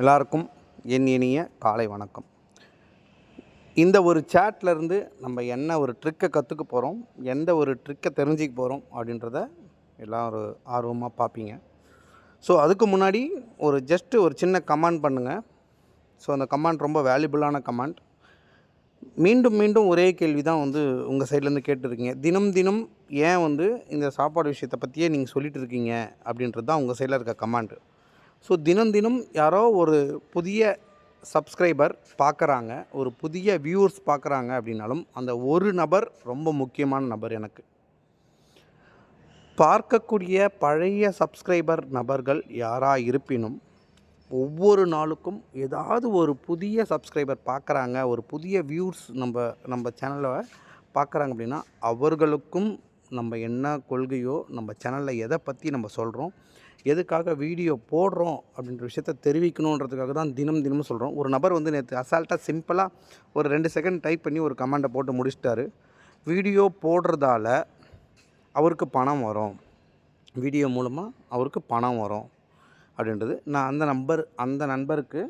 எல்லாருக்கும் என் இனிய காலை வணக்கம். இந்த ஒரு சேட்லேருந்து நம்ம என்ன ஒரு ட்ரிக்கை கற்றுக்க போகிறோம் எந்த ஒரு ட்ரிக்கை தெரிஞ்சுக்க போகிறோம் அப்படின்றத எல்லாம் ஒரு ஆர்வமாக பார்ப்பீங்க. ஸோ அதுக்கு முன்னாடி ஒரு ஜஸ்ட்டு ஒரு சின்ன கமாண்ட் பண்ணுங்கள் ஸோ அந்த கமாண்ட் ரொம்ப வேல்யூபிளான கமெண்ட் மீண்டும் மீண்டும் ஒரே கேள்வி தான் வந்து உங்கள் சைட்லேருந்து கேட்டுருக்கீங்க. தினம் தினம் ஏன் வந்து இந்த சாப்பாடு விஷயத்தை பற்றியே நீங்கள் சொல்லிகிட்டு இருக்கீங்க அப்படின்றது தான் உங்கள் சைடில் இருக்க கமாண்டு ஸோ தினம் தினம் யாரோ ஒரு புதிய சப்ஸ்கிரைபர் பார்க்குறாங்க ஒரு புதிய வியூவர்ஸ் பார்க்குறாங்க அப்படின்னாலும் அந்த ஒரு நபர் ரொம்ப முக்கியமான நபர் எனக்கு. பார்க்கக்கூடிய பழைய சப்ஸ்கிரைபர் நபர்கள் யாராக இருப்பினும் ஒவ்வொரு நாளுக்கும் ஏதாவது ஒரு புதிய சப்ஸ்கிரைபர் பார்க்குறாங்க ஒரு புதிய வியூஸ் நம்ம நம்ம சேனலை பார்க்குறாங்க அப்படின்னா அவர்களுக்கும் நம்ம என்ன கொள்கையோ நம்ம சேனலில் எதை பற்றி நம்ம சொல்கிறோம் எதுக்காக வீடியோ போடுறோம் அப்படின்ற விஷயத்த தெரிவிக்கணுன்றதுக்காக தான் தினம் தினமும் சொல்கிறோம் ஒரு நபர் வந்து நேற்று அசால்ட்டாக சிம்பிளாக ஒரு ரெண்டு செகண்ட் டைப் பண்ணி ஒரு கமெண்ட்டை போட்டு முடிச்சிட்டாரு. வீடியோ போடுறதால அவருக்கு பணம் வரும். வீடியோ மூலமாக அவருக்கு பணம் வரும் அப்படின்றது நான் அந்த நம்பர் அந்த நண்பருக்கு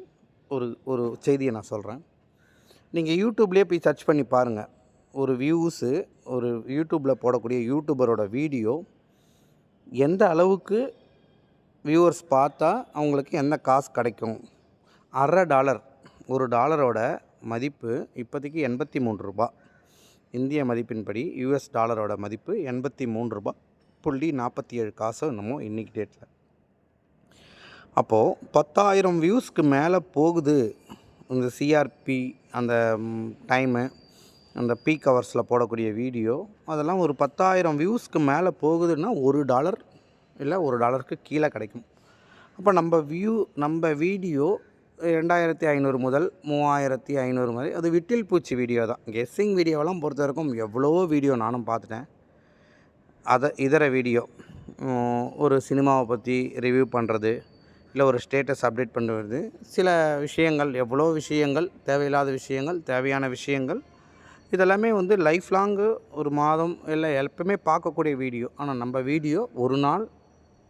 ஒரு ஒரு செய்தியை நான் சொல்கிறேன் நீங்கள் யூடியூப்லேயே போய் சர்ச் பண்ணி பாருங்கள் ஒரு வியூஸு ஒரு யூடியூப்பில் போடக்கூடிய யூடியூபரோட வீடியோ எந்த அளவுக்கு வியூவர்ஸ் பார்த்தா அவங்களுக்கு என்ன காசு கிடைக்கும்? அரை டாலர் ஒரு டாலரோட மதிப்பு இப்போதைக்கு எண்பத்தி மூன்று ரூபா. இந்திய மதிப்பின்படி யூஎஸ் டாலரோட மதிப்பு எண்பத்தி மூணு ரூபா புள்ளி நாற்பத்தி ஏழு காசோ என்னமோ இன்றைக்கி டேட்டில் அப்போது பத்தாயிரம் வியூஸ்க்கு மேலே போகுது. இந்த சிஆர்பி அந்த டைமு அந்த பீக் ஹவர்ஸில் போடக்கூடிய வீடியோ அதெல்லாம் ஒரு பத்தாயிரம் வியூஸ்க்கு மேலே போகுதுன்னா ஒரு டாலர் இல்லை ஒரு டாலருக்கு கீழே கிடைக்கும். அப்போ நம்ம வியூ நம்ம வீடியோ ரெண்டாயிரத்தி ஐநூறு முதல் மூவாயிரத்தி ஐநூறு மாதிரி அது விட்டில் பூச்சி வீடியோ தான். கெஸ்ஸிங் வீடியோவெல்லாம் பொறுத்த வரைக்கும் எவ்வளோ வீடியோ நானும் பார்த்துட்டேன். அதை இதர வீடியோ ஒரு சினிமாவை பற்றி ரிவ்யூ பண்ணுறது இல்லை ஒரு ஸ்டேட்டஸ் அப்டேட் பண்ணுறது சில விஷயங்கள் எவ்வளோ விஷயங்கள் தேவையில்லாத விஷயங்கள் தேவையான விஷயங்கள் இதெல்லாமே வந்து லைஃப் லாங்கு ஒரு மாதம் இல்லை எப்பவுமே பார்க்கக்கூடிய வீடியோ ஆனால் நம்ம வீடியோ ஒரு நாள்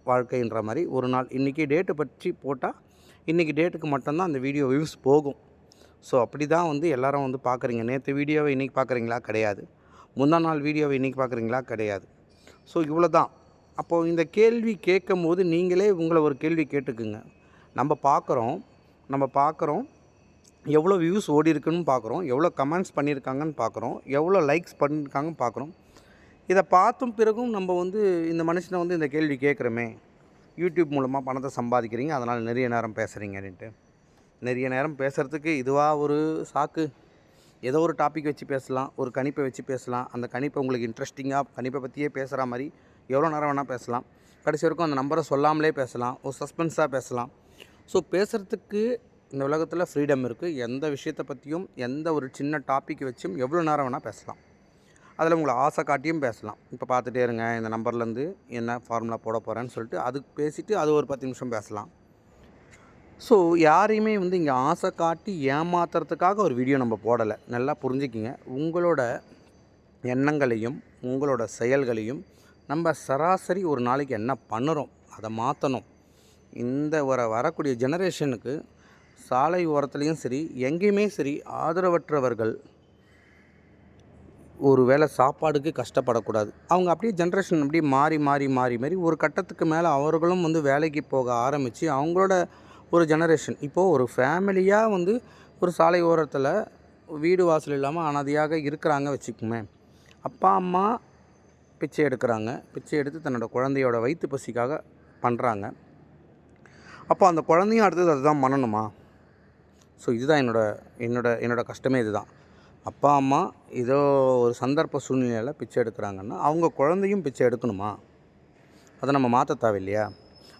வாழ்க்கைன்ற மாதிரி ஒரு நாள் இன்றைக்கி டேட்டு பற்றி போட்டால் இன்றைக்கி டேட்டுக்கு மட்டும்தான் அந்த வீடியோ வியூஸ் போகும். ஸோ அப்படி தான் வந்து எல்லாரும் வந்து பார்க்குறீங்க நேற்று வீடியோவை இன்றைக்கி பார்க்குறீங்களா கிடையாது. முந்தா நாள் வீடியோவை இன்றைக்கி பார்க்குறீங்களா கிடையாது. ஸோ இவ்வளோ தான் அப்போது இந்த கேள்வி கேட்கும் போது நீங்களே உங்களை ஒரு கேள்வி கேட்டுக்குங்க. நம்ம பார்க்குறோம் நம்ம பார்க்குறோம் எவ்வளோ வியூஸ் ஓடி இருக்குன்னு பார்க்குறோம் எவ்வளோ கமெண்ட்ஸ் பண்ணியிருக்காங்கன்னு பார்க்குறோம் எவ்வளோ லைக்ஸ் பண்ணியிருக்காங்கன்னு பார்க்குறோம் இதை பார்த்தும் பிறகும் நம்ம வந்து இந்த மனுஷனை வந்து இந்த கேள்வி கேட்குறோமே. யூடியூப் மூலமாக பணத்தை சம்பாதிக்கிறீங்க அதனால் நிறைய நேரம் பேசுகிறீங்க அப்படின்ட்டு நிறைய நேரம் பேசுகிறதுக்கு இதுவாக ஒரு சாக்கு. ஏதோ ஒரு டாபிக் வச்சு பேசலாம் ஒரு கணிப்பை வச்சு பேசலாம். அந்த கணிப்பை உங்களுக்கு இன்ட்ரெஸ்டிங்காக கணிப்பை பற்றியே பேசுகிற மாதிரி எவ்வளோ நேரம் வேணால் பேசலாம். கடைசி வரைக்கும் அந்த நம்பரை சொல்லாமலே பேசலாம் ஒரு சஸ்பென்ஸாக பேசலாம். ஸோ பேசுகிறதுக்கு இந்த உலகத்தில் ஃப்ரீடம் இருக்குது எந்த விஷயத்தை பற்றியும் எந்த ஒரு சின்ன டாபிக் வச்சும் எவ்வளோ நேரம் வேணால் பேசலாம். அதில் உங்களை ஆசை காட்டியும் பேசலாம். இப்போ பார்த்துட்டே இருங்க இந்த நம்பர்லேருந்து என்ன ஃபார்முலா போட போகிறேன்னு சொல்லிட்டு அதுக்கு பேசிவிட்டு அது ஒரு பத்து நிமிஷம் பேசலாம். ஸோ யாரையுமே வந்து இங்கே ஆசை காட்டி ஏமாத்துறதுக்காக ஒரு வீடியோ நம்ம போடலை. நல்லா புரிஞ்சுக்கிங்க. உங்களோட எண்ணங்களையும் உங்களோட செயல்களையும் நம்ம சராசரி ஒரு நாளைக்கு என்ன பண்ணுறோம் அதை மாற்றணும். இந்த வர வரக்கூடிய ஜெனரேஷனுக்கு சாலை ஓரத்துலேயும் சரி எங்கேயுமே சரி ஆதரவற்றவர்கள் ஒரு வேளை சாப்பாடுக்கு கஷ்டப்படக்கூடாது. அவங்க அப்படியே ஜென்ரேஷன் அப்படியே மாறி மாறி மாறி மாறி ஒரு கட்டத்துக்கு மேலே அவர்களும் வந்து வேலைக்கு போக ஆரம்பித்து அவங்களோட ஒரு ஜெனரேஷன் இப்போது ஒரு ஃபேமிலியாக வந்து ஒரு சாலை ஓரத்தில் வீடு வாசல் இல்லாமல் அனாதையாக இருக்கிறாங்க வச்சுக்குமே. அப்பா அம்மா பிச்சை எடுக்கிறாங்க. பிச்சை எடுத்து தன்னோட குழந்தையோட வயிற்று பசிக்காக பண்ணுறாங்க அப்போ அந்த குழந்தையும் அடுத்தது அதுதான் பண்ணணுமா? ஸோ இதுதான் என்னோட என்னோட என்னோடய கஷ்டமே இதுதான். அப்பா அம்மா ஏதோ ஒரு சந்தர்ப்ப சூழ்நிலையில் பிச்சை எடுக்கிறாங்கன்னா அவங்க குழந்தையும் பிச்சை எடுக்கணுமா? அதை நம்ம மாற்ற தேவையில்லையா?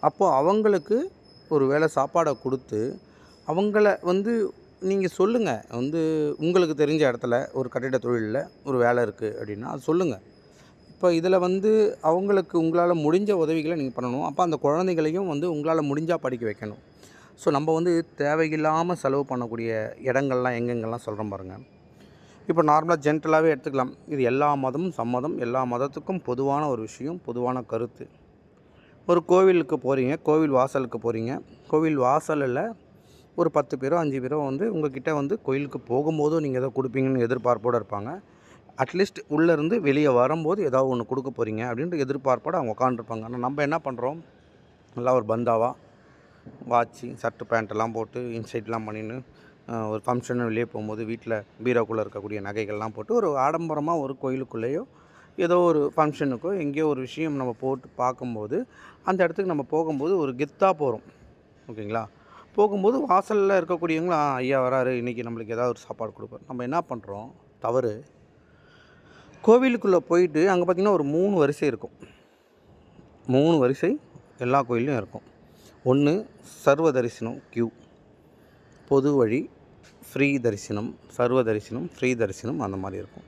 அப்போது அவங்களுக்கு ஒரு வேளை சாப்பாடை கொடுத்து அவங்கள வந்து நீங்கள் சொல்லுங்கள் வந்து உங்களுக்கு தெரிஞ்ச இடத்துல ஒரு கட்டிட தொழிலில் ஒரு வேலை இருக்குது அப்படின்னா அது சொல்லுங்கள் இப்போ இதில் வந்து அவங்களுக்கு உங்களால் முடிஞ்ச உதவிகளை நீங்கள் பண்ணணும். அப்போ அந்த குழந்தைகளையும் வந்து உங்களால் முடிஞ்சால் படிக்க வைக்கணும். ஸோ நம்ம வந்து தேவையில்லாமல் செலவு பண்ணக்கூடிய இடங்கள்லாம் எங்கெங்கெல்லாம் சொல்கிறோம் பாருங்கள் இப்போ நார்மலாக ஜென்ரலாகவே எடுத்துக்கலாம். இது எல்லா மதமும் சம்மதம் எல்லா மதத்துக்கும் பொதுவான ஒரு விஷயம் பொதுவான கருத்து. ஒரு கோவிலுக்கு போகிறீங்க கோவில் வாசலுக்கு போகிறீங்க கோவில் வாசலில் ஒரு பத்து பேரோ அஞ்சு பேரோ வந்து உங்ககிட்ட வந்து கோயிலுக்கு போகும்போதும் நீங்கள் ஏதோ கொடுப்பீங்கன்னு எதிர்பார்ப்போடு இருப்பாங்க. அட்லீஸ்ட் உள்ளேருந்து வெளியே வரும்போது ஏதாவது ஒன்று கொடுக்க போகிறீங்க அப்படின்ட்டு எதிர்பார்ப்போடு அவங்க உட்காந்துருப்பாங்க ஆனால் நம்ம என்ன பண்ணுறோம் நல்லா ஒரு பந்தாவாக வாட்சி சர்ட்டு பேண்ட்டெல்லாம் போட்டு இன்சைட்லாம் பண்ணின்னு ஒரு ஃபங்க்ஷன் வெளியே போகும்போது வீட்டில் பீரோக்குள்ளே இருக்கக்கூடிய நகைகள்லாம் போட்டு ஒரு ஆடம்பரமாக ஒரு கோயிலுக்குள்ளேயோ ஏதோ ஒரு ஃபங்க்ஷனுக்கோ எங்கேயோ ஒரு விஷயம் நம்ம போட்டு பார்க்கும்போது அந்த இடத்துக்கு நம்ம போகும்போது ஒரு கெத்தாக போகிறோம் ஓகேங்களா? போகும்போது வாசலில் இருக்கக்கூடியவங்களும் ஐயா வராரு இன்றைக்கி நம்மளுக்கு ஏதாவது ஒரு சாப்பாடு கொடுப்பார் நம்ம என்ன பண்ணுறோம் தவறு. கோவிலுக்குள்ளே போயிட்டு அங்கே பார்த்திங்கன்னா ஒரு மூணு வரிசை இருக்கும். மூணு வரிசை எல்லா கோயிலையும் இருக்கும். ஒன்று சர்வ தரிசனம் க்யூ பொது வழி ஃப்ரீ தரிசனம் சர்வ தரிசனம் ஃப்ரீ தரிசனம் அந்த மாதிரி இருக்கும்.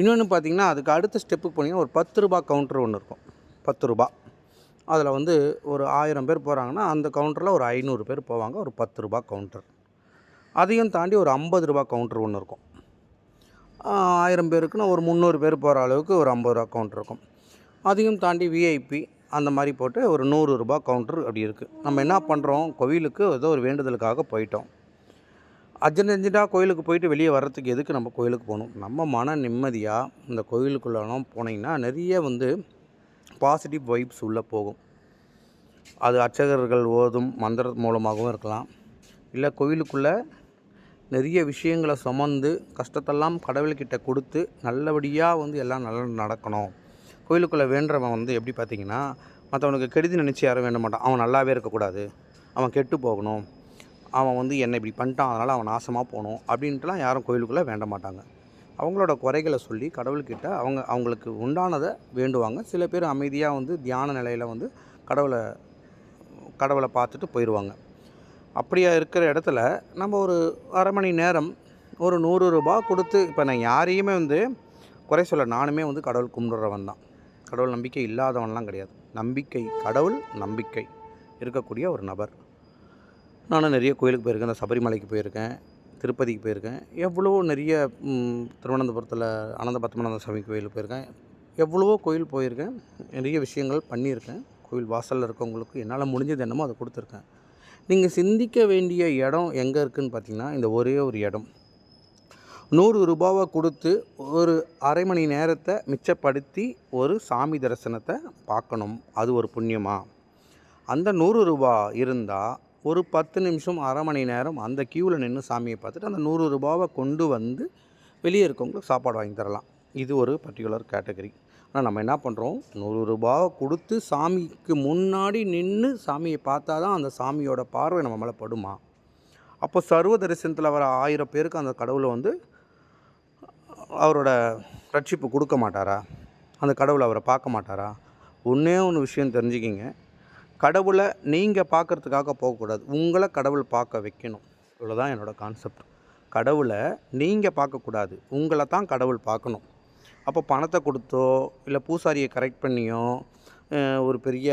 இன்னொன்று பார்த்தீங்கன்னா அதுக்கு அடுத்த ஸ்டெப்புக்கு போனீங்கன்னா ஒரு பத்து ரூபா கவுண்டர் ஒன்று இருக்கும். பத்து ரூபா. அதில் வந்து ஒரு ஆயிரம் பேர் போகிறாங்கன்னா அந்த கவுண்டரில் ஒரு ஐநூறு பேர் போவாங்க ஒரு பத்து ரூபா கவுண்டர் அதையும் தாண்டி ஒரு ஐம்பது ரூபா கவுண்டர் ஒன்று இருக்கும். ஆயிரம் பேருக்குன்னா ஒரு முந்நூறு பேர் போகிற அளவுக்கு ஒரு ஐம்பது ரூபா கவுண்டர் இருக்கும். அதையும் தாண்டி விஐபி அந்த மாதிரி போட்டு ஒரு நூறு ரூபா கவுண்டர் அப்படி இருக்குது நம்ம என்ன பண்ணுறோம் கோவிலுக்கு ஏதோ ஒரு வேண்டுதலுக்காக போயிட்டோம். அர்ஜென்ட் கோயிலுக்கு போயிட்டு வெளியே வர்றதுக்கு எதுக்கு நம்ம கோயிலுக்கு போகணும்? நம்ம மன நிம்மதியாக இந்த கோயிலுக்குள்ளலாம் போனீங்கன்னா நிறைய வந்து பாசிட்டிவ் வைப்ஸ் உள்ளே போகும். அது அர்ச்சகர்கள் ஓதும் மந்திர மூலமாகவும் இருக்கலாம். இல்லை கோயிலுக்குள்ளே நிறைய விஷயங்களை சுமந்து கஷ்டத்தெல்லாம் கடவுள்கிட்ட கொடுத்து நல்லபடியாக வந்து எல்லாம் நல்லா நடக்கணும். கோயிலுக்குள்ளே வேண்டுறவன் வந்து எப்படி பார்த்தீங்கன்னா மற்றவனுக்கு கெடுதி நினச்சி யாரும் வேண்ட மாட்டான். அவன் நல்லாவே இருக்கக்கூடாது. அவன் கெட்டு போகணும். அவன் வந்து என்னை இப்படி பண்ணிட்டான் அதனால் அவன் நாசமாக போகணும் அப்படின்ட்டுலாம் யாரும் கோயிலுக்குள்ளே வேண்ட மாட்டாங்க. அவங்களோட குறைகளை சொல்லி கடவுள்கிட்ட அவங்க அவங்களுக்கு உண்டானதை வேண்டுவாங்க. சில பேர் அமைதியாக வந்து தியான நிலையில் வந்து கடவுளை கடவுளை பார்த்துட்டு போயிடுவாங்க. அப்படியா இருக்கிற இடத்துல நம்ம ஒரு அரை மணி நேரம் ஒரு நூறு ரூபா கொடுத்து இப்போ நான் யாரையுமே வந்து குறை சொல்ல நானுமே வந்து கடவுள் கும்பிடுறவன் தான். கடவுள் நம்பிக்கை இல்லாதவன்லாம் கிடையாது. நம்பிக்கை கடவுள் நம்பிக்கை இருக்கக்கூடிய ஒரு நபர். நானும் நிறைய கோயிலுக்கு போயிருக்கேன் இந்த சபரிமலைக்கு போயிருக்கேன் திருப்பதிக்கு போயிருக்கேன். எவ்வளவோ நிறைய திருவனந்தபுரத்தில் அனந்த பத்மநாத சாமி கோயிலுக்கு போயிருக்கேன். எவ்வளவோ கோயில் போயிருக்கேன் நிறைய விஷயங்கள் பண்ணியிருக்கேன். கோயில் வாசலில் இருக்கவங்களுக்கு என்னால் முடிஞ்சது என்னமோ அதை கொடுத்துருக்கேன். நீங்கள் சிந்திக்க வேண்டிய இடம் எங்கே இருக்குதுன்னு பார்த்தீங்கன்னா இந்த ஒரே ஒரு இடம். நூறு ரூபாவை கொடுத்து ஒரு அரை மணி நேரத்தை மிச்சப்படுத்தி ஒரு சாமி தரிசனத்தை பார்க்கணும் அது ஒரு புண்ணியமா? அந்த நூறு ரூபா இருந்தால் ஒரு பத்து நிமிஷம் அரை மணி நேரம் அந்த க்யூவில் நின்று சாமியை பார்த்துட்டு அந்த நூறு ரூபாவை கொண்டு வந்து வெளியே இருக்கவங்களுக்கு சாப்பாடு வாங்கி தரலாம். இது ஒரு பர்டிகுலர் கேட்டகரி ஆனால் நம்ம என்ன பண்ணுறோம் நூறு ரூபாவை கொடுத்து சாமிக்கு முன்னாடி நின்று சாமியை பார்த்தா தான் அந்த சாமியோட பார்வை நம்ம மேலே படுமா? அப்போ சர்வ தரிசனத்தில் வர ஆயிரம் பேருக்கு அந்த கடவுளை வந்து அவரோட ரட்சிப்பு கொடுக்க மாட்டாரா? அந்த கடவுளை அவரை பார்க்க மாட்டாரா? ஒன்றே ஒன்று விஷயம் தெரிஞ்சுக்கிங்க. கடவுளை நீங்கள் பார்க்கறதுக்காக போகக்கூடாது. உங்களை கடவுள் பார்க்க வைக்கணும். இவ்வளோதான் என்னோடய கான்செப்ட் கடவுளை நீங்கள் பார்க்கக்கூடாது. உங்களை தான் கடவுள் பார்க்கணும். அப்போ பணத்தை கொடுத்தோ இல்லை பூசாரியை கரெக்ட் பண்ணியோ ஒரு பெரிய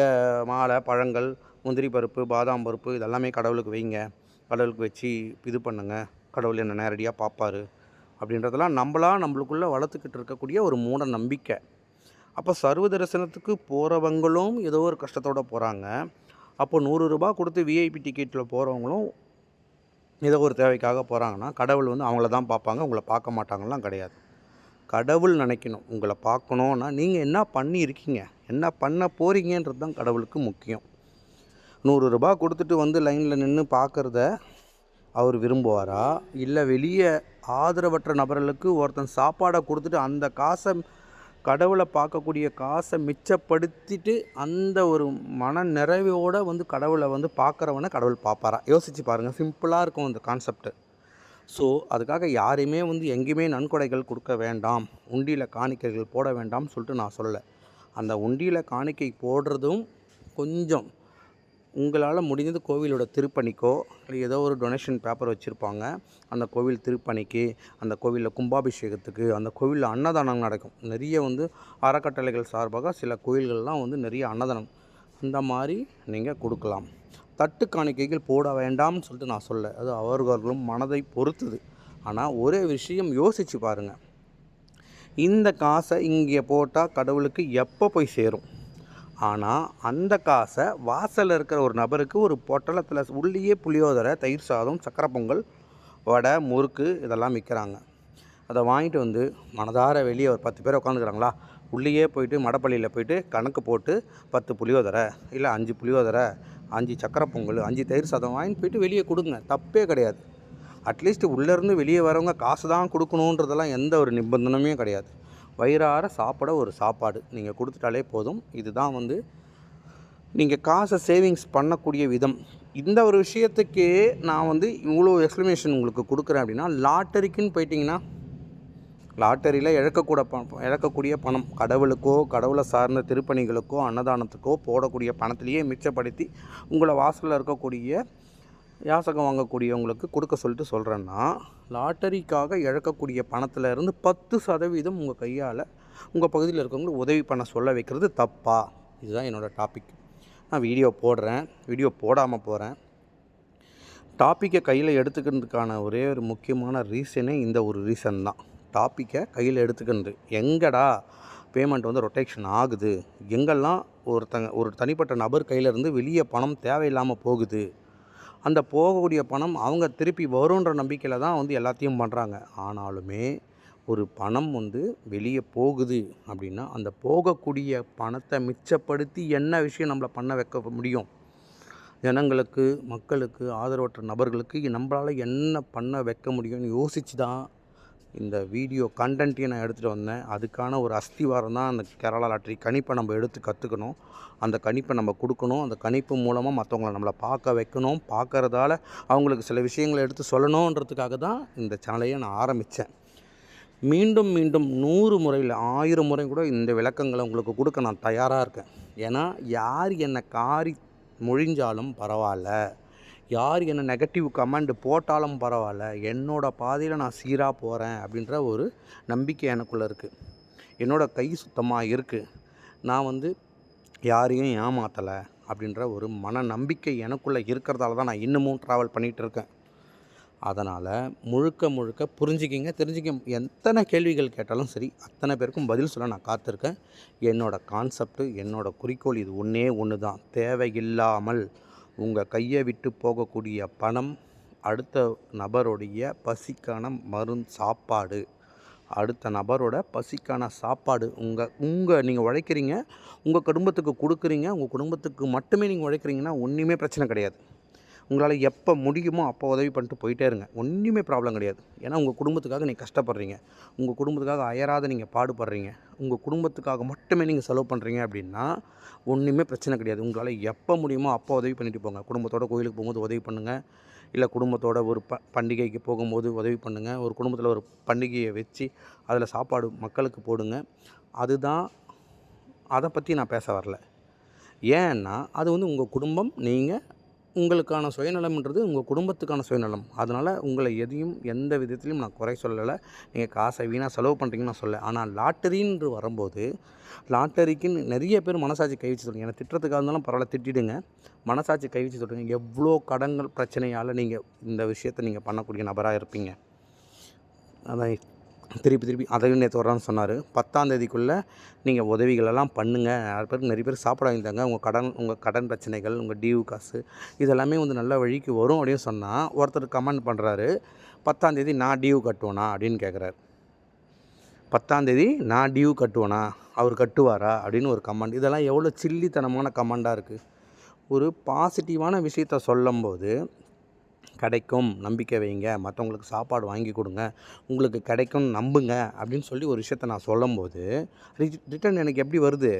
மாலை பழங்கள் முந்திரி பருப்பு பாதாம் பருப்பு இதெல்லாமே கடவுளுக்கு வைங்க. கடவுளுக்கு வச்சு இது பண்ணுங்கள் கடவுள் என்ன நேரடியாக பார்ப்பாரு. அப்படின்றதெல்லாம் நம்மளாக நம்மளுக்குள்ளே வளர்த்துக்கிட்டு இருக்கக்கூடிய ஒரு மூட நம்பிக்கை. அப்போ சர்வ தரிசனத்துக்கு போகிறவங்களும் ஏதோ ஒரு கஷ்டத்தோடு போகிறாங்க அப்போ நூறு ரூபா கொடுத்து விஐபி டிக்கெட்டில் போகிறவங்களும் ஏதோ ஒரு தேவைக்காக போகிறாங்கன்னா கடவுள் வந்து அவங்கள தான் பார்ப்பாங்க உங்களை பார்க்க மாட்டாங்கலாம் கிடையாது. கடவுள் நினைக்கணும். உங்களை பார்க்கணுன்னா நீங்கள் என்ன பண்ணியிருக்கீங்க? என்ன பண்ண போகிறீங்கன்றது தான் கடவுளுக்கு முக்கியம். நூறு ரூபாய் கொடுத்துட்டு வந்து லைனில் நின்று பார்க்குறத அவர் விரும்புவாரா? இல்லை வெளியே ஆதரவற்ற நபர்களுக்கு ஒருத்தன் சாப்பாடை கொடுத்துட்டு அந்த காசை கடவுளை பார்க்கக்கூடிய காசை மிச்சப்படுத்திட்டு அந்த ஒரு மன நிறைவோடு வந்து கடவுளை வந்து பார்க்குறவனை கடவுள் பார்ப்பாரா? யோசிச்சு பாருங்கள் சிம்பிளாக இருக்கும் இந்த கான்செப்ட்டு ஸோ அதுக்காக யாரையுமே வந்து எங்கேயுமே நன்கொடைகள் கொடுக்க வேண்டாம். உண்டியில் காணிக்கைகள் போட வேண்டாம்னு சொல்லிட்டு நான் சொல்லலை. அந்த உண்டியில் காணிக்கை போடுறதும் கொஞ்சம் உங்களால் முடிஞ்சது கோவிலோட திருப்பணிக்கோ இல்லை ஏதோ ஒரு டொனேஷன் பேப்பர் வச்சுருப்பாங்க. அந்த கோவில் திருப்பணிக்கு அந்த கோவிலில் கும்பாபிஷேகத்துக்கு அந்த கோவிலில் அன்னதானம் நடக்கும். நிறைய வந்து அறக்கட்டளைகள் சார்பாக சில கோயில்கள்லாம் வந்து நிறைய அன்னதானம் அந்த மாதிரி நீங்கள் கொடுக்கலாம். தட்டு காணிக்கைகள் போட வேண்டாம்னு சொல்லிட்டு நான் சொல்ல அது அவர்களும் மனதை பொறுத்தது. ஆனால் ஒரே விஷயம் யோசித்து பாருங்கள் இந்த காசை இங்கே போட்டால் கடவுளுக்கு எப்போ போய் சேரும்? ஆனால் அந்த காசை வாசலில் இருக்கிற ஒரு நபருக்கு ஒரு பொட்டலத்தில் உள்ளேயே புளியோதரை தயிர் சாதம் சக்கரை பொங்கல் வடை முறுக்கு இதெல்லாம் விற்கிறாங்க அதை வாங்கிட்டு வந்து மனதார வெளியே ஒரு பத்து பேர் உட்காந்துக்கிறாங்களா உள்ளேயே போயிட்டு மடப்பள்ளியில் போயிட்டு கணக்கு போட்டு பத்து புளியோதரை இல்லை அஞ்சு புளியோதரை அஞ்சு சக்கரை பொங்கல் அஞ்சு தயிர் சாதம் வாங்கிட்டு போயிட்டு வெளியே கொடுங்க. தப்பே கிடையாது. அட்லீஸ்ட் உள்ளேருந்து வெளியே வரவங்க காசு தான் கொடுக்கணுன்றதெல்லாம் எந்த ஒரு நிபந்தனையுமே கிடையாது. வயிறார சாப்பிட ஒரு சாப்பாடு. நீங்கள் கொடுத்துட்டாலே போதும். இதுதான் வந்து நீங்கள் காசை சேவிங்ஸ் பண்ணக்கூடிய விதம். இந்த ஒரு விஷயத்துக்கே நான் வந்து இவ்வளோ எக்ஸ்ப்ளனேஷன் உங்களுக்கு கொடுக்குறேன் அப்படின்னா லாட்டரிக்குன்னு போயிட்டிங்கன்னா லாட்டரியில் இழக்கக்கூட ப இழக்கக்கூடிய பணம். கடவுளுக்கோ கடவுளை சார்ந்த திருப்பணிகளுக்கோ அன்னதானத்துக்கோ போடக்கூடிய பணத்திலேயே மிச்சப்படுத்தி உங்களை வாசலில் இருக்கக்கூடிய யாசகம் வாங்கக்கூடியவங்களுக்கு கொடுக்க சொல்லிட்டு சொல்கிறேன்னா லாட்டரிக்காக இழக்கக்கூடிய பணத்தில் இருந்து பத்து சதவீதம் உங்கள் கையால் உங்கள் பகுதியில் இருக்கவங்களுக்கு உதவி பண்ண சொல்ல வைக்கிறது தப்பா? இதுதான் என்னோடய டாபிக் நான் வீடியோ போடுறேன். வீடியோ போடாமல் போகிறேன் டாப்பிக்கை கையில் எடுத்துக்கிறதுக்கான ஒரே ஒரு முக்கியமான ரீசனே இந்த ஒரு ரீசன் தான். டாப்பிக்கை கையில் எடுத்துக்கிறது. எங்கடா பேமெண்ட் வந்து ரொட்டேஷன் ஆகுது? எங்கெல்லாம் ஒருத்தங்க ஒரு தனிப்பட்ட நபர் கையிலேருந்து வெளியே பணம் தேவையில்லாமல் போகுது? அந்த போகக்கூடிய பணம் அவங்க திருப்பி வரும்ன்ற நம்பிக்கையில் தான் வந்து எல்லாத்தையும் பண்ணுறாங்க ஆனாலுமே ஒரு பணம் வந்து வெளியே போகுது அப்படின்னா அந்த போகக்கூடிய பணத்தை மிச்சப்படுத்தி என்ன விஷயம் நம்மளை பண்ண வைக்க முடியும்? ஜனங்களுக்கு மக்களுக்கு ஆதரவற்ற நபர்களுக்கு நம்மளால் என்ன பண்ண வைக்க முடியும்னு யோசித்து தான் இந்த வீடியோ கண்டென்ட்டையும் நான் எடுத்துகிட்டு வந்தேன். அதுக்கான ஒரு அஸ்திவாரம் தான் அந்த கேரளா லாட்ரி கணிப்பை நம்ம எடுத்து கற்றுக்கணும் அந்த கணிப்பை நம்ம கொடுக்கணும். அந்த கணிப்பு மூலமாக மற்றவங்கள நம்மளை பார்க்க வைக்கணும். பார்க்கறதால அவங்களுக்கு சில விஷயங்களை எடுத்து சொல்லணுன்றதுக்காக தான் இந்த சேனலையே நான் ஆரம்பித்தேன் மீண்டும் மீண்டும் நூறு முறையில் ஆயிரம் முறை கூட இந்த விளக்கங்களை உங்களுக்கு கொடுக்க நான் தயாராக இருக்கேன். ஏன்னா யார் என்னை காரி மொழிஞ்சாலும் பரவாயில்ல. யார் என்ன நெகட்டிவ் கமெண்ட் போட்டாலும் பரவாயில்ல என்னோடய பாதையில் நான் சீராக போகிறேன் அப்படின்ற ஒரு நம்பிக்கை எனக்குள்ளே இருக்குது என்னோடய கை சுத்தமாக இருக்குது நான் வந்து யாரையும் ஏமாற்றலை அப்படின்ற ஒரு மன நம்பிக்கை எனக்குள்ளே இருக்கிறதால தான் நான் இன்னமும் ட்ராவல் பண்ணிகிட்டு இருக்கேன். அதனால் முழுக்க முழுக்க புரிஞ்சுக்கிங்க தெரிஞ்சுக்க எத்தனை கேள்விகள் கேட்டாலும் சரி அத்தனை பேருக்கும் பதில் சொல்ல நான் காத்திருக்கேன். என்னோடய கான்செப்ட்டு என்னோடய குறிக்கோள் இது ஒன்றே ஒன்று தான் தேவையில்லாமல் உங்கள் கையை விட்டு போகக்கூடிய பணம் அடுத்த நபருடைய பசிக்கான மருந் சாப்பாடு. அடுத்த நபரோட பசிக்கான சாப்பாடு. உங்கள் உங்கள் நீங்கள் உழைக்கிறீங்க உங்கள் குடும்பத்துக்கு கொடுக்குறீங்க உங்கள் குடும்பத்துக்கு மட்டுமே நீங்கள் உழைக்கிறீங்கன்னா ஒன்றுமே பிரச்சனை கிடையாது. உங்களால் எப்போ முடியுமோ அப்போ உதவி பண்ணிட்டு போயிட்டே இருங்க. ஒன்றுமே ப்ராப்ளம் கிடையாது. ஏன்னா உங்கள் குடும்பத்துக்காக நீங்கள் கஷ்டப்படுறீங்க. உங்கள் குடும்பத்துக்காக அயராத நீங்கள் பாடுபடுறீங்க. உங்கள் குடும்பத்துக்காக மட்டுமே நீங்கள் செலவு பண்ணுறீங்க அப்படின்னா ஒன்றுமே பிரச்சனை கிடையாது. உங்களால் எப்போ முடியுமோ அப்போ உதவி பண்ணிட்டு போங்க. குடும்பத்தோட கோயிலுக்கு போகும்போது உதவி பண்ணுங்கள் இல்லை குடும்பத்தோட ஒரு ப பண்டிகைக்கு போகும்போது உதவி பண்ணுங்கள் ஒரு குடும்பத்தில் ஒரு பண்டிகையை வச்சு அதில் சாப்பாடு மக்களுக்கு போடுங்க. அதுதான் அதை பற்றி நான் பேச வரல. ஏன்னா அது வந்து உங்கள் குடும்பம் நீங்கள் உங்களுக்கான சுயநலம்ன்றது உங்கள் குடும்பத்துக்கான சுயநலம். அதனால் உங்களை எதையும் எந்த விதத்திலையும் நான் குறை சொல்லலை. நீங்கள் காசை வீணாக செலவு பண்ணுறீங்கன்னு நான் சொல்ல ஆனால் லாட்டரின்னு வரும்போது லாட்டரிக்குன்னு நிறைய பேர் மனசாட்சி கை வச்சு சொல்லுங்கள் ஏன்னா திட்டத்துக்காக இருந்தாலும் பரவாயில்ல திட்டிடுங்க. மனசாட்சி கை வச்சு சொல்லுங்கள் எவ்வளோ கடன்கள் பிரச்சனையால் நீங்கள் இந்த விஷயத்தை நீங்கள் பண்ணக்கூடிய நபராக இருப்பீங்க. அதான் திருப்பி திருப்பி அதையும் நேற்று வரான்னு சொன்னார். பத்தாந்தேதிக்குள்ளே நீங்கள் உதவிகளெல்லாம் பண்ணுங்கள் நிறைய பேர் நிறைய பேர் சாப்பிட வாங்கிட்டாங்க. உங்கள் கடன் உங்கள் கடன் பிரச்சனைகள் உங்கள் டியூ காசு இதெல்லாமே வந்து நல்ல வழிக்கு வரும் அப்படின்னு சொன்னால் ஒருத்தர் கமெண்ட் பண்ணுறாரு பத்தாந்தேதி நான் டியூ கட்டுவேனா அப்படின்னு கேட்குறாரு பத்தாந்தேதி நான் டியூ கட்டுவேனா? அவர் கட்டுவாரா? அப்படின்னு ஒரு கமெண்ட் இதெல்லாம் எவ்வளோ சில்லித்தனமான கமெண்டாக இருக்குது ஒரு பாசிட்டிவான விஷயத்த சொல்லும்போது கிடைக்கும் நம்பிக்கை வைங்க. மற்றவங்களுக்கு சாப்பாடு வாங்கி கொடுங்க. உங்களுக்கு கிடைக்கும் நம்புங்க அப்படின்னு சொல்லி ஒரு விஷயத்த நான் சொல்லும்போது ரிட்டர்ன் எனக்கு எப்படி வருது?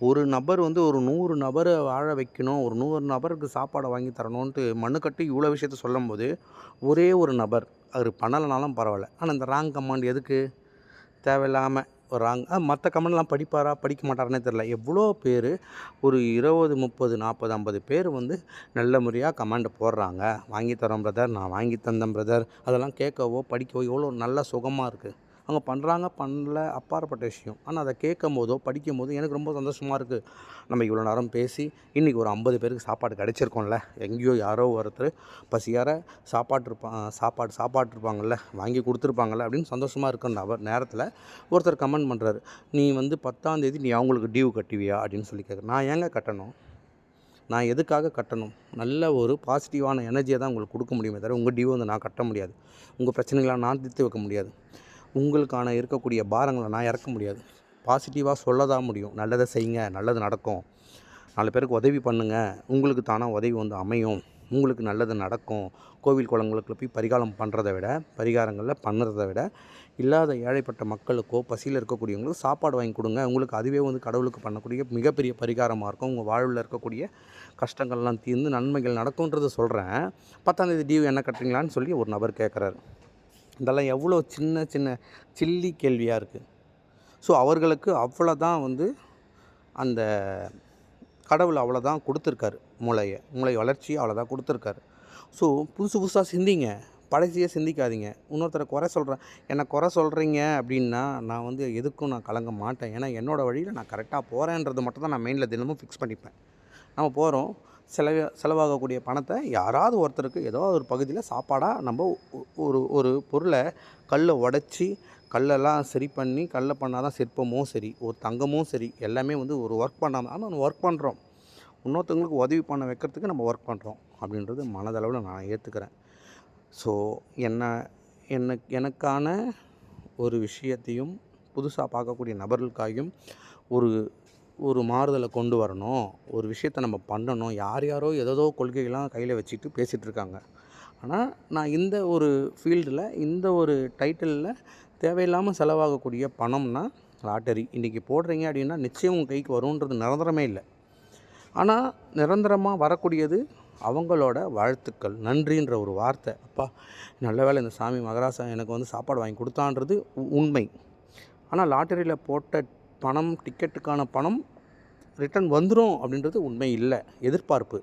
ஒரு நபர் வந்து ஒரு நூறு நபரை வாழ வைக்கணும் ஒரு நூறு நபருக்கு சாப்பாடை வாங்கி தரணுன்ட்டு மண்ணுக்கட்டு இவ்வளோ விஷயத்த சொல்லும்போது ஒரே ஒரு நபர் அவர் பண்ணலைனாலும் பரவாயில்ல. ஆனால் இந்த ராங் கமாண்ட் எதுக்கு? தேவையில்லாமல் ராங் மற்ற கமெண்ட்லாம் படிப்பாரா படிக்க மாட்டாரானே தெரில எவ்வளோ பேர் ஒரு இருபது முப்பது நாற்பது ஐம்பது பேர் வந்து நல்ல முறையாக கமெண்ட் போடுறாங்க. வாங்கி தரோம் பிரதர் நான் வாங்கி தந்தேன் பிரதர் அதெல்லாம் கேட்கவோ படிக்கவோ எவ்வளோ நல்ல சுகமாக இருக்குது அவங்க பண்ணுறாங்க பண்ணல அப்பாற்பட்ட விஷயம். ஆனால் அதை கேட்கும் போதோ படிக்கும் போதோ எனக்கு ரொம்ப சந்தோஷமாக இருக்குது நம்ம இவ்வளோ நேரம் பேசி இன்றைக்கி ஒரு ஐம்பது பேருக்கு சாப்பாடு கிடச்சிருக்கோம்ல. எங்கேயோ யாரோ ஒருத்தர் பசியார சாப்பாட்டு இருப்பான் சாப்பாடு சாப்பாடு இருப்பாங்கள்ல வாங்கி கொடுத்துருப்பாங்கல்ல அப்படின்னு சந்தோஷமாக இருக்கிற அவர் நேரத்தில் ஒருத்தர் கமெண்ட் பண்ணுறாரு நீ வந்து பத்தாந்தேதி நீ அவங்களுக்கு டியூ கட்டுவியா? அப்படின்னு சொல்லி கேட்குறேன் நான் ஏங்க கட்டணும்? நான் எதுக்காக கட்டணும்? நல்ல ஒரு பாசிட்டிவான எனர்ஜியை தான் உங்களுக்கு கொடுக்க முடியுமே தவிர உங்கள் டியூ வந்து நான் கட்ட முடியாது. உங்கள் பிரச்சனைகளை நான் தீர்த்து வைக்க முடியாது. உங்களுக்கான இருக்கக்கூடிய பாரங்களை நான் இறக்க முடியாது. பாசிட்டிவாக சொல்ல தான் முடியும். நல்லதை செய்யுங்க நல்லது நடக்கும். நாலு பேருக்கு உதவி பண்ணுங்கள் உங்களுக்கு தானாக உதவி வந்து அமையும். உங்களுக்கு நல்லது நடக்கும். கோவில் குளங்களுக்கு போய் பரிகாரம் பண்ணுறதை விட பரிகாரங்களில் பண்ணுறதை விட இல்லாத ஏழைப்பட்ட மக்களுக்கோ பசியில் இருக்கக்கூடியவங்களுக்கு சாப்பாடு வாங்கி கொடுங்க. உங்களுக்கு அதுவே வந்து கடவுளுக்கு பண்ணக்கூடிய மிகப்பெரிய பரிகாரமாக இருக்கும். உங்கள் வாழ்வில் இருக்கக்கூடிய கஷ்டங்கள்லாம் தீர்ந்து நன்மைகள் நடக்கும்ன்றதை சொல்கிறேன் பத்தாந்தேதி டியூ என்ன கட்டுறீங்களான்னு சொல்லி ஒரு நபர் கேட்குறாரு. இதெல்லாம் எவ்வளோ சின்ன சின்ன சில்லி கேள்வியாக இருக்குது ஸோ அவர்களுக்கு அவ்வளோதான் வந்து அந்த கடவுள் அவ்வளோதான் கொடுத்துருக்காரு. மூளையை மூளை வளர்ச்சி அவ்வளோதான் கொடுத்துருக்காரு. ஸோ புதுசு புதுசாக சிந்திங்க. பழசியே சிந்திக்காதீங்க. இன்னொருத்தரை குறை சொல்கிறேன் என்னை குறை சொல்கிறீங்க அப்படின்னா நான் வந்து எதுக்கும் நான் கலங்க மாட்டேன். ஏன்னா என்னோடய வழியில் நான் கரெக்டாக போகிறேன்றது மட்டும் தான் நான் மெயினில் தினமும் ஃபிக்ஸ் பண்ணிப்பேன். நம்ம போகிறோம் செலவு செலவாகக்கூடிய பணத்தை யாராவது ஒருத்தருக்கு ஏதோ ஒரு பகுதியில் சாப்பாடாக நம்ம ஒரு ஒரு பொருளை கல்லை உடச்சி கல்லெல்லாம் சரி பண்ணி கல்லை பண்ணால் தான் சிற்பமும் சரி ஒரு தங்கமும் சரி எல்லாமே வந்து ஒரு ஒர்க் பண்ணாமல் ஆனால் நம்ம ஒர்க் பண்ணுறோம் இன்னொருத்தவங்களுக்கு உதவி பண்ண வைக்கிறதுக்கு நம்ம ஒர்க் பண்ணுறோம் அப்படின்றது மனதளவில் நான் ஏற்றுக்கிறேன் ஸோ என்ன என்ன எனக்கான ஒரு விஷயத்தையும் புதுசாக பார்க்கக்கூடிய நபர்களுக்காகவும் ஒரு ஒரு மாறுதலை கொண்டு வரணும் ஒரு விஷயத்தை நம்ம பண்ணணும் யார் யாரோ ஏதோ கொள்கைகள்லாம் கையில் வச்சுட்டு பேசிகிட்டு இருக்காங்க. ஆனால் நான் இந்த ஒரு ஃபீல்டில் இந்த ஒரு டைட்டிலில் தேவையில்லாமல் செலவாகக்கூடிய பணம்னா லாட்டரி. இன்றைக்கி போடுறீங்க அப்படின்னா நிச்சயம் உங்கள் கைக்கு வரும்ன்றது நிரந்தரமே இல்லை. ஆனால் நிரந்தரமாக வரக்கூடியது அவங்களோட வாழ்த்துக்கள் நன்றின்ற ஒரு வார்த்தை. அப்பா நல்ல வேளை இந்த சாமி மகராசா எனக்கு வந்து சாப்பாடு வாங்கி கொடுத்தான்றது உ- உண்மை. ஆனால் லாட்டரியில் போட்ட பணம் டிக்கெட்டுக்கான பணம் ரிட்டர்ன் வந்துடும் அப்படின்றது உண்மை இல்லை. எதிர்பார்ப்பு.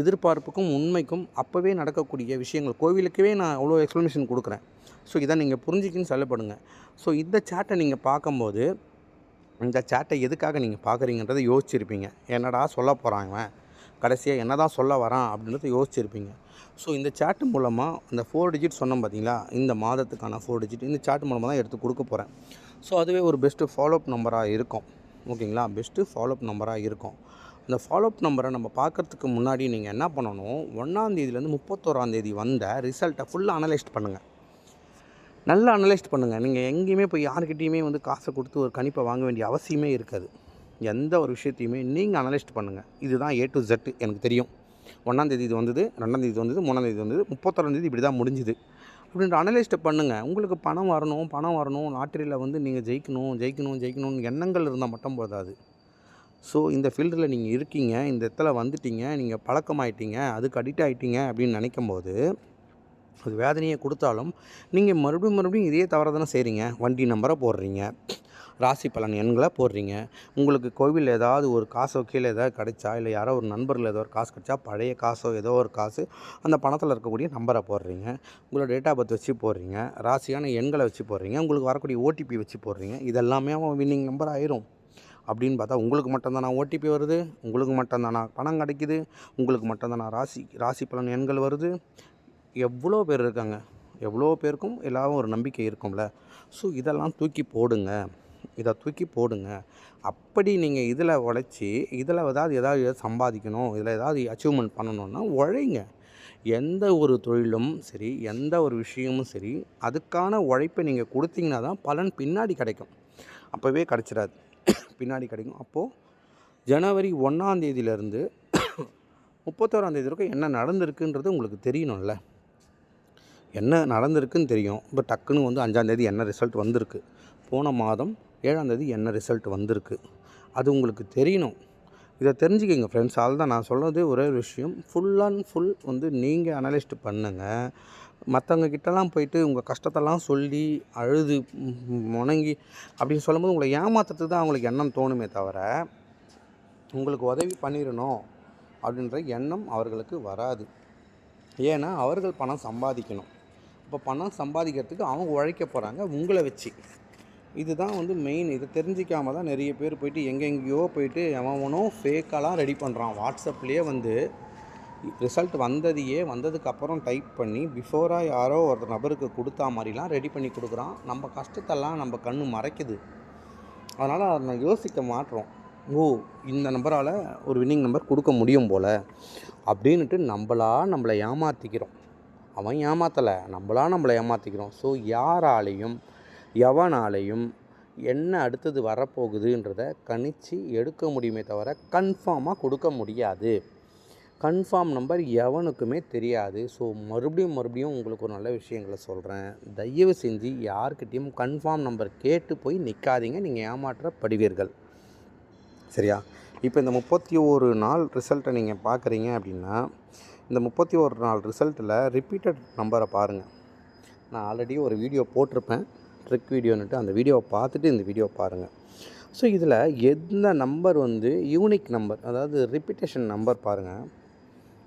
எதிர்பார்ப்புக்கும் உண்மைக்கும் அப்போவே நடக்கக்கூடிய விஷயங்கள். கோவிலுக்கவே நான் அவ்வளோ எக்ஸ்ப்ளனேஷன் கொடுக்குறேன். ஸோ இதை நீங்கள் புரிஞ்சுக்கின்னு சொல்லப்படுங்க ஸோ இந்த சேட்டை நீங்கள் பார்க்கும்போது இந்த சேட்டை எதுக்காக நீங்கள் பார்க்குறீங்கன்றதை யோசிச்சிருப்பீங்க. என்னடா சொல்ல போகிறாங்க கடைசியாக என்ன தான் சொல்ல வரான் அப்படின்றத யோசிச்சிருப்பீங்க. ஸோ இந்த சேட்டு மூலமாக இந்த ஃபோர் டிஜிட் சொன்னோம் பார்த்தீங்களா? இந்த மாதத்துக்கான ஃபோர் டிஜிட் இந்த சேட் மூலமாக தான் எடுத்து கொடுக்க போகிறேன் ஸோ அதுவே ஒரு பெஸ்ட்டு ஃபாலோஅப் நம்பராக இருக்கும். ஓகேங்களா? பெஸ்ட்டு ஃபாலோஅப் நம்பராக இருக்கும். அந்த ஃபாலோஅப் நம்பரை நம்ம பார்க்கறதுக்கு முன்னாடி நீங்கள் என்ன பண்ணணும்? ஒன்றாந்தேதியிலேருந்து முப்பத்தோராந்தேதி வந்த ரிசல்ட்டை ஃபுல்லாக அனலைஸ் பண்ணுங்கள் நல்லா அனலைஸ் பண்ணுங்கள் நீங்கள் எங்கேயுமே போய் யாருக்கிட்டேயுமே வந்து காசை கொடுத்து ஒரு கணிப்பை வாங்க வேண்டிய அவசியமே இருக்காது. எந்த ஒரு விஷயத்தையுமே நீங்கள் அனலைஸ் பண்ணுங்கள் இதுதான் ஏ டு ஜெட் எனக்கு தெரியும். ஒன்றாந்தேதி இது வந்தது ரெண்டாந்தேதி வந்தது மூணாந்தேதி வந்தது முப்பத்தொறாந்தேதி இப்படி தான் முடிஞ்சுது. அப்படின்ற அனலைஸ்ட்டை பண்ணுங்கள் உங்களுக்கு பணம் வரணும் பணம் வரணும் லாட்டரியில் வந்து நீங்கள் ஜெயிக்கணும் ஜெயிக்கணும் ஜெயிக்கணும்னு எண்ணங்கள் இருந்தால் மட்டும் போதாது. ஸோ இந்த ஃபீல்டில் நீங்கள் இருக்கீங்க இந்த இடத்துல வந்துட்டீங்க நீங்கள் பழக்கமாயிட்டீங்க அதுக்கு அடிக்ட் ஆகிட்டீங்க அப்படின்னு நினைக்கும் போது அது வேதனையை கொடுத்தாலும் நீங்கள் மறுபடியும் மறுபடியும் இதே தவிர தானே செய்கிறீங்க வண்டி நம்பரை போடுறீங்க. ராசி பலன் எண்களை போடுறீங்க. உங்களுக்கு கோவில் ஏதாவது ஒரு காசோ கீழே ஏதாவது கிடைச்சா இல்லை யாரோ ஒரு நண்பர்கள் ஏதோ ஒரு காசு கிடைச்சா பழைய காசோ ஏதோ ஒரு காசு அந்த பணத்தில் இருக்கக்கூடிய நம்பரை போடுறீங்க. உங்களோட டேட் ஆஃப் பர்த் வச்சு போடுறீங்க. ராசியான எண்களை வச்சு போடுறீங்க. உங்களுக்கு வரக்கூடிய ஓடிபி வச்சு போடுறீங்க. இதெல்லாமே அவன் வின்னிங் நம்பர் ஆயிரும். அப்படின்னு பார்த்தா உங்களுக்கு மட்டும்தானா ஓடிபி வருது? உங்களுக்கு மட்டும்தானா பணம் கிடைக்குது? உங்களுக்கு மட்டும்தானா ராசி ராசி பலன் எண்கள் வருது? எவ்வளோ பேர் இருக்காங்க? எவ்வளோ பேருக்கும் எல்லாரும் ஒரு நம்பிக்கை இருக்கும்ல. ஸோ இதெல்லாம் தூக்கி போடுங்க. இதை தூக்கி போடுங்க. அப்படி நீங்கள் இதில் உழைச்சி இதில் ஏதாவது ஏதாவது சம்பாதிக்கணும் இதில் ஏதாவது அச்சீவ்மெண்ட் பண்ணணுன்னா உழைங்க. எந்த ஒரு தொழிலும் சரி எந்த ஒரு விஷயமும் சரி அதுக்கான உழைப்பை நீங்கள் கொடுத்தீங்கன்னா தான் பலன் பின்னாடி கிடைக்கும். அப்போவே கிடச்சிடாது. பின்னாடி கிடைக்கும். அப்போது ஜனவரி ஒன்றாந்தேதியிலேருந்து முப்பத்தோராந்தேதி வரைக்கும் என்ன நடந்திருக்குன்றது உங்களுக்கு தெரியணும்ல. என்ன நடந்திருக்குன்னு தெரியும். இப்போ டக்குன்னு வந்து அஞ்சாந்தேதி என்ன ரிசல்ட் வந்திருக்கு? போன மாதம் ஏழாந்தேதி என்ன ரிசல்ட் வந்திருக்கு? அது உங்களுக்கு தெரியணும். இதை தெரிஞ்சுக்கிங்க ஃப்ரெண்ட்ஸ் அதுதான் நான் சொல்கிறது ஒரே ஒரு விஷயம். ஃபுல் அண்ட் ஃபுல் வந்து நீங்கள் அனலிஸ்ட் பண்ணுங்கள் மற்றவங்க கிட்டலாம் போயிட்டு உங்கள் கஷ்டத்தெல்லாம் சொல்லி அழுது முணங்கி அப்படின்னு சொல்லும்போது உங்களை ஏமாத்துறதுக்கு தான் அவங்களுக்கு எண்ணம் தோணுமே தவிர உங்களுக்கு உதவி பண்ணிடணும் அப்படின்ற எண்ணம் அவர்களுக்கு வராது. ஏன்னா அவர்கள் பணம் சம்பாதிக்கணும். இப்போ பணம் சம்பாதிக்கிறதுக்கு அவங்க உழைக்க போகிறாங்க உங்களை வச்சு. இதுதான் வந்து மெயின் இது தெரிஞ்சிக்காம தான் நிறைய பேர் போயிட்டு எங்கெங்கேயோ போயிட்டு எவனோ ஃபேக்கெல்லாம் ரெடி பண்ணுறான் வாட்ஸ்அப்லேயே வந்து ரிசல்ட் வந்ததையே வந்ததுக்கப்புறம் டைப் பண்ணி பிஃபோராக யாரோ ஒரு நபருக்கு கொடுத்தா மாதிரிலாம் ரெடி பண்ணி கொடுக்குறான். நம்ம கஷ்டத்தெல்லாம் நம்ம கண்ணு மறைக்குது. அதனால் அதை நான் யோசிக்க மாட்டுறோம் ஓ இந்த நம்பரால் ஒரு வின்னிங் நம்பர் கொடுக்க முடியும் போல் அப்படின்ட்டு நம்மளா நம்மளை ஏமாற்றிக்கிறோம் அவன் ஏமாற்றலை நம்மளா நம்மளை ஏமாற்றிக்கிறோம் ஸோ யாராலையும் எவனாலையும் என்ன அடுத்தது வரப்போகுதுன்றத கணிச்சு எடுக்க முடியுமே தவிர கன்ஃபார்மாக கொடுக்க முடியாது. கன்ஃபார்ம் நம்பர் எவனுக்குமே தெரியாது. ஸோ மறுபடியும் மறுபடியும் உங்களுக்கு ஒரு நல்ல விஷயங்களை சொல்கிறேன் தயவு செஞ்சு யார்கிட்டேயும் கன்ஃபார்ம் நம்பர் கேட்டு போய் நிற்காதீங்க நீங்கள் ஏமாற்றப்படுவீர்கள். சரியா? இப்போ இந்த முப்பத்தி ஒரு நாள் ரிசல்ட்டை நீங்கள் பார்க்குறீங்க அப்படின்னா இந்த முப்பத்தி ஒரு நாள் ரிசல்ட்டில் ரிப்பீட்டட் நம்பரை பாருங்கள் நான் ஆல்ரெடி ஒரு வீடியோ போட்டிருப்பேன். ட்ரிக் வீடியோன்னுட்டு அந்த வீடியோவை பார்த்துட்டு இந்த வீடியோ பாருங்கள் ஸோ இதில் எந்த நம்பர் வந்து யூனிக் நம்பர் அதாவது ரிப்பிட்டேஷன் நம்பர் பாருங்கள்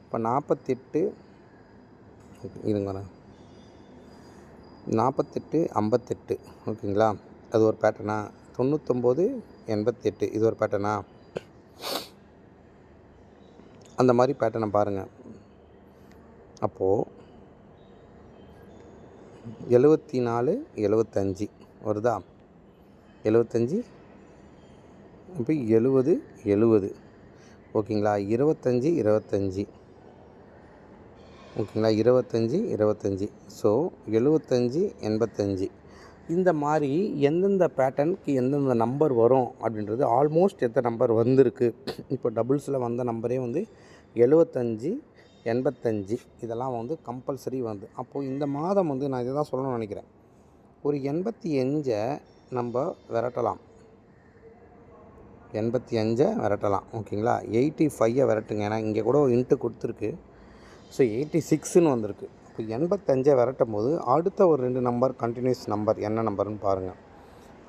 இப்போ நாற்பத்தெட்டு இருங்க நாற்பத்தெட்டு ஐம்பத்தெட்டு ஓகேங்களா? அது ஒரு பேட்டர்னா தொண்ணூத்தொம்பது எண்பத்தெட்டு இது ஒரு பேட்டர்னா அந்த மாதிரி பேட்டர்னை பாருங்கள் அப்போது எழுவத்தி நாலு எழுபத்தஞ்சி வருதா? எழுபத்தஞ்சி இப்போ எழுவது எழுவது. ஓகேங்களா? இருபத்தஞ்சி இருபத்தஞ்சி ஓகேங்களா? இருபத்தஞ்சி இருபத்தஞ்சி ஸோ எழுவத்தஞ்சி எண்பத்தஞ்சி. இந்த மாதிரி எந்தெந்த பேட்டர்னுக்கு எந்தெந்த நம்பர் வரும் அப்படின்றது ஆல்மோஸ்ட் எத்தனை நம்பர் வந்திருக்கு? இப்போ டபுள்ஸில் வந்த நம்பரே வந்து எழுவத்தஞ்சி எண்பத்தஞ்சு இதெல்லாம் வந்து கம்பல்சரி வந்து. அப்போது இந்த மாதம் வந்து நான் இதை தான் சொல்லணும்னு நினைக்கிறேன். ஒரு எண்பத்தி அஞ்சை நம்ம விரட்டலாம். எண்பத்தி அஞ்சை விரட்டலாம். ஓகேங்களா? எயிட்டி ஃபைவை விரட்டுங்க. ஏன்னா இங்கே கூட இன்ட்டு கொடுத்துருக்கு. ஸோ எயிட்டி சிக்ஸுன்னு வந்திருக்கு. இப்போ எண்பத்தஞ்சை விரட்டும் போது அடுத்த ஒரு ரெண்டு நம்பர் கண்டினியூஸ் நம்பர் என்ன நம்பர்னு பாருங்கள்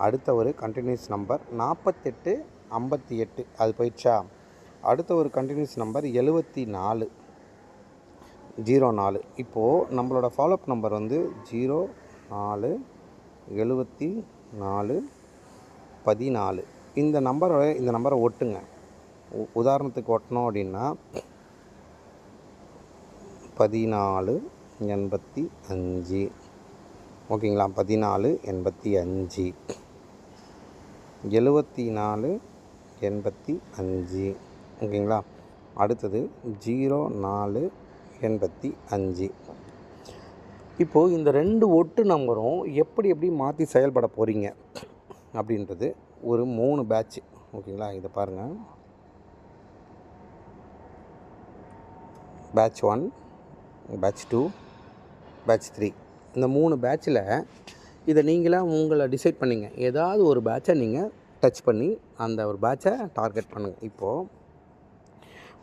அடுத்த ஒரு கண்டினியூஸ் நம்பர் நாற்பத்தெட்டு ஐம்பத்தி எட்டு. அது போயிடுச்சா? அடுத்த ஒரு கண்டினியூஸ் நம்பர் எழுபத்தி நாலு. ஜீரோ நாலு. இப்போது நம்மளோட ஃபாலோஅப் நம்பர் வந்து ஜீரோ நாலு எழுபத்தி நாலு பதினாலு. இந்த நம்பரை இந்த நம்பரை ஒட்டுங்க. உ- உதாரணத்துக்கு ஒட்டணும் அப்படின்னா பதினாலு எண்பத்தி அஞ்சு. ஓகேங்களா? பதினாலு எண்பத்தி அஞ்சு. எழுபத்தி நாலு எண்பத்தி அஞ்சு. ஓகேங்களா? அடுத்தது ஜீரோ நாலு எண்பத்தி அஞ்சு. இப்போது இந்த ரெண்டு ஒட்டு நம்பரும் எப்படி எப்படி மாற்றி செயல்பட போகிறீங்க அப்படின்றது ஒரு மூணு பேட்ச் ஓகேங்களா? இதை பாருங்கள் batch one batch two batch three இந்த மூணு பேட்சில் இதை நீங்களாக உங்களை டிசைட் பண்ணிங்க. ஏதாவது ஒரு பேட்சை நீங்கள் டச் பண்ணி அந்த ஒரு பேட்சை டார்கெட் பண்ணுங்கள் இப்போது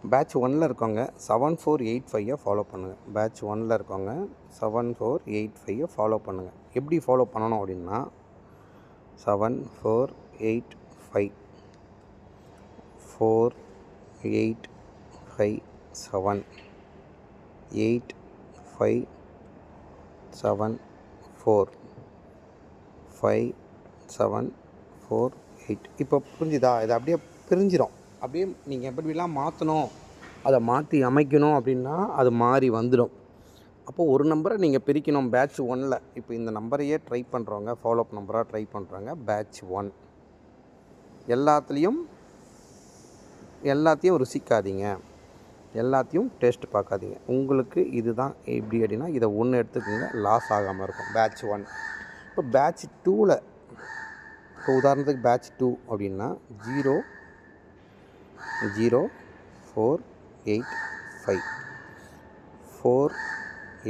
பேட்ச் ஒனில் இருக்கவங்க செவன் ஃபோர் எயிட் ஃபைவை ஃபாலோ பண்ணுங்கள் பேட்ச் ஒனில் இருக்கவங்க செவன் ஃபோர் எயிட் ஃபைவை ஃபாலோ பண்ணுங்கள் எப்படி ஃபாலோ பண்ணணும் அப்படின்னா seven four eight five four eight five seven eight five seven four five seven four eight இப்போ புரிஞ்சுதா? இது அப்படியே பிரிஞ்சிடும் அப்படியே நீங்கள் எப்படிலாம் மாற்றணும் அதை மாற்றி அமைக்கணும் அப்படின்னா அது மாறி வந்துடும். அப்போது ஒரு நம்பரை நீங்கள் பிரிக்கணும் பேட்ச் ஒனில் இப்போ இந்த நம்பரையே ட்ரை பண்ணுறவங்க ஃபாலோஅப் நம்பராக ட்ரை பண்ணுறாங்க பேட்ச் ஒன் எல்லாத்துலேயும் எல்லாத்தையும் ருசிக்காதீங்க. எல்லாத்தையும் டேஸ்ட் பார்க்காதீங்க. உங்களுக்கு இதுதான் எப்படி அப்படின்னா இதை ஒன்று எடுத்துக்கோங்க லாஸ் ஆகாமல் இருக்கும். பேட்ச் ஒன் இப்போ பேட்ச் டூவில் இப்போ உதாரணத்துக்கு பேட்ச் டூ அப்படின்னா zero zero four eight five. Four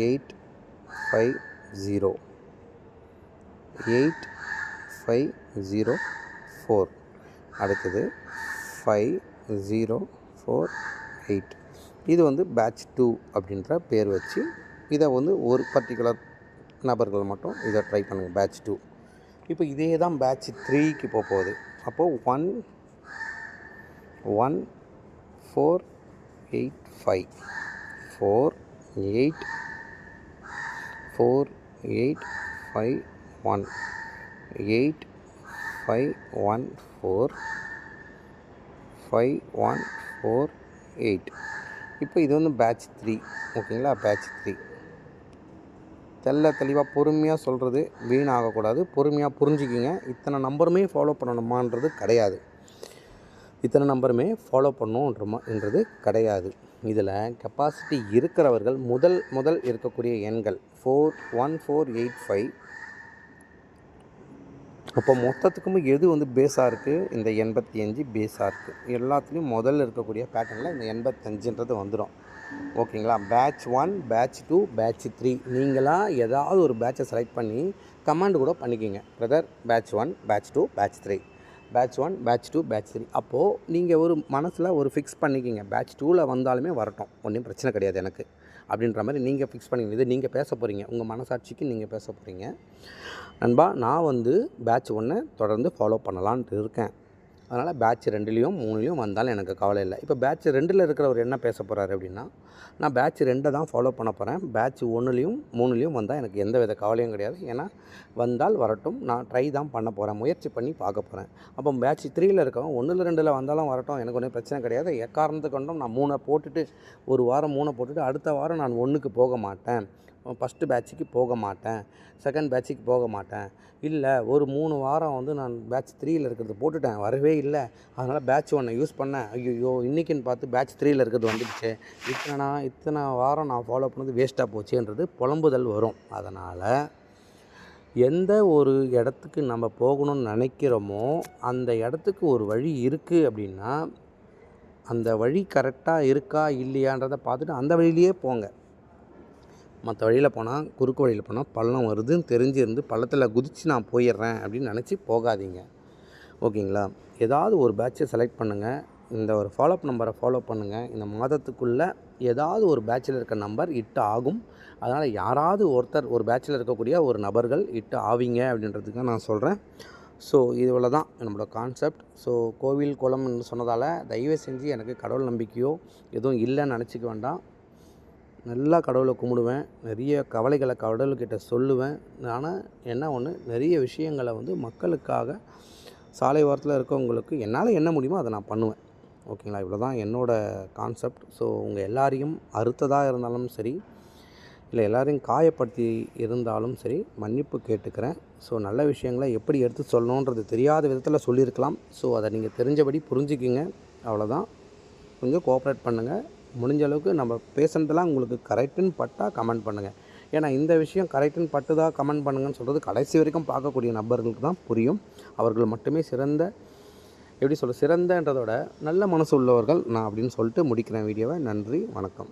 eight five zero. Eight five zero four. அடுத்தது ஃபைவ் ஜீரோ ஃபோர் எயிட். இது வந்து பேட்ச் டூ அப்படின்ற பேர் வச்சு இதை வந்து ஒரு பர்டிகுலர் நபர்கள் மட்டும் இதை ட்ரை பண்ணுங்கள் பேட்ச் டூ. இப்போ இதே தான் பேட்ச் த்ரீக்கு போக போகுது. அப்போது one one four eight five four eight four eight five one eight five one four five one four eight இப்போ இது வந்து பேட்ச் த்ரீ ஓகேங்களா? பேட்ச் த்ரீ தெல்ல தெளிவாக பொறுமையாக சொல்கிறது வீணாகக்கூடாது. பொறுமையாக புரிஞ்சுக்கிங்க. இத்தனை நம்பருமே ஃபாலோ பண்ணணுமான்றது கிடையாது. இத்தனை நம்பருமே ஃபாலோ பண்ணுன்றமான்றது கிடையாது. இதில் கெப்பாசிட்டி இருக்கிறவர்கள் முதல் முதல் இருக்கக்கூடிய எண்கள் four one four eight five அப்போ மொத்தத்துக்கும் எது வந்து பேஸாக இருக்குது இந்த எண்பத்தி அஞ்சு பேஸாக இருக்குது எல்லாத்துலேயும் முதல்ல இருக்கக்கூடிய பேட்டர்னில் இந்த எண்பத்தஞ்சுன்றது வந்துடும் ஓகேங்களா? Batch one batch two batch three நீங்களாக ஏதாவது ஒரு பேட்சை செலக்ட் பண்ணி கமாண்ட் கூட பண்ணிக்கிங்க. Brother batch one batch two batch three batch one batch two batch three அப்போது நீங்கள் ஒரு மனசில் ஒரு ஃபிக்ஸ் பண்ணிக்கிங்க. பேட்ச் டூவில் வந்தாலுமே வரட்டும். ஒன்றும் பிரச்சனை கிடையாது எனக்கு. அப்படின்ற மாதிரி நீங்கள் ஃபிக்ஸ் பண்ணிங்க இது நீங்கள் பேச போகிறீங்க உங்கள் மனசாட்சிக்கு நீங்கள் பேச போகிறீங்க நண்பா நான் வந்து பேட்ச் ஒன்றை தொடர்ந்து ஃபாலோ பண்ணலான்ட்டு இருக்கேன். அதனால் பேட்ச் ரெண்டுலேயும் மூணுலேயும் வந்தாலும் எனக்கு கவலை இல்லை. இப்போ பேட்ச் ரெண்டில் இருக்கிறவர் என்ன பேச போகிறாரு அப்படின்னா நான் பேட்ச் ரெண்டை தான் ஃபாலோ பண்ண போகிறேன் பேட்ச் ஒன்றுலேயும் மூணுலேயும் வந்தால் எனக்கு எந்த வித கவலையும் கிடையாது. ஏன்னா வந்தால் வரட்டும் நான் ட்ரை தான் பண்ண போகிறேன் முயற்சி பண்ணி பார்க்க போகிறேன் அப்போ பேட்ச் த்ரீயில் இருக்கவன் ஒன்றில் ரெண்டில் வந்தாலும் வரட்டும் எனக்கு ஒன்றும் பிரச்சனை கிடையாது. எக்காரணத்து கொண்டும் நான் மூணை போட்டுட்டு ஒரு வாரம் மூணை போட்டுட்டு அடுத்த வாரம் நான் ஒன்றுக்கு போக மாட்டேன். ஃபஸ்ட்டு பேட்சுக்கு போக மாட்டேன். செகண்ட் பேட்சுக்கு போக மாட்டேன். இல்லை ஒரு மூணு வாரம் வந்து நான் பேட்ச் த்ரீயில் இருக்கிறது போட்டுட்டேன். வரவே இல்லை. அதனால் பேட்ச் ஒன்னை யூஸ் பண்ணேன். ஐயோ இன்றைக்கின்னு பார்த்து பேட்ச் த்ரீயில் இருக்கிறது வந்துடுச்சு. இத்தனை இத்தனை வாரம் நான் ஃபாலோ பண்ணது வேஸ்ட்டாக போச்சுன்றது புலம்புதல் வரும். அதனால் எந்த ஒரு இடத்துக்கு நம்ம போகணும்னு நினைக்கிறோமோ அந்த இடத்துக்கு ஒரு வழி இருக்குது அப்படின்னா அந்த வழி கரெக்டாக இருக்கா இல்லையான்றதை பார்த்துட்டு அந்த வழியிலேயே போங்க. மற்ற வழியில் போனால் குறுக்கு வழியில் போனால் பள்ளம் வருதுன்னு தெரிஞ்சிருந்து பள்ளத்தில் குதித்து நான் போயிடுறேன் அப்படின்னு நினச்சி போகாதீங்க. ஓகேங்களா? ஏதாவது ஒரு பேட்சை செலக்ட் பண்ணுங்கள் இந்த ஒரு ஃபாலோஅப் நம்பரை ஃபாலோ பண்ணுங்கள் இந்த மாதத்துக்குள்ளே ஏதாவது ஒரு பேட்சில் இருக்க நம்பர் இட்டு ஆகும். அதனால் யாராவது ஒருத்தர் ஒரு பேட்சில் இருக்கக்கூடிய ஒரு நபர்கள் இட்டு ஆவீங்க அப்படின்றதுக்கு நான் சொல்கிறேன் ஸோ இவ்வளோ தான் நம்மளோட கான்செப்ட் ஸோ கோவில் குளம்னு சொன்னதால் தயவு செஞ்சு எனக்கு கடவுள் நம்பிக்கையோ எதுவும் இல்லைன்னு நினச்சிக்க வேண்டாம். நல்லா கடவுளை கும்பிடுவேன். நிறைய கவலைகளை கடவுள்கிட்ட சொல்லுவேன். ஆனால் என்ன ஒன்று நிறைய விஷயங்களை வந்து மக்களுக்காக சாலை ஓரத்தில் இருக்கவங்களுக்கு என்னால் என்ன முடியுமோ அதை நான் பண்ணுவேன். ஓகேங்களா? இவ்வளோ தான் என்னோடய கான்செப்ட் ஸோ உங்கள் எல்லாரையும் அறுத்ததாக இருந்தாலும் சரி இல்லை எல்லாரையும் காயப்படுத்தி இருந்தாலும் சரி மன்னிப்பு கேட்டுக்கிறேன். ஸோ நல்ல விஷயங்களை எப்படி எடுத்து சொல்லணுன்றது தெரியாத விதத்தில் சொல்லியிருக்கலாம். ஸோ அதை நீங்கள் தெரிஞ்சபடி புரிஞ்சுக்கிங்க. அவ்வளோதான் கொஞ்சம் கோஆப்ரேட் பண்ணுங்கள் முடிஞ்ச அளவுக்கு நம்ம பேசுனதெல்லாம் உங்களுக்கு கரெக்டுன்னு பட்டால் கமெண்ட் பண்ணுங்கள் ஏன்னா இந்த விஷயம் கரெக்டுன்னு பட்டுதா கமெண்ட் பண்ணுங்கன்னு சொல்கிறது கடைசி வரைக்கும் பார்க்கக்கூடிய நபர்களுக்கு தான் புரியும். அவர்கள் மட்டுமே சிறந்த எப்படி சொல்ல சிறந்தன்றதோட நல்ல மனசு உள்ளவர்கள் நான் அப்படின்னு சொல்லிட்டு முடிக்கிறேன் வீடியோவை. நன்றி வணக்கம்.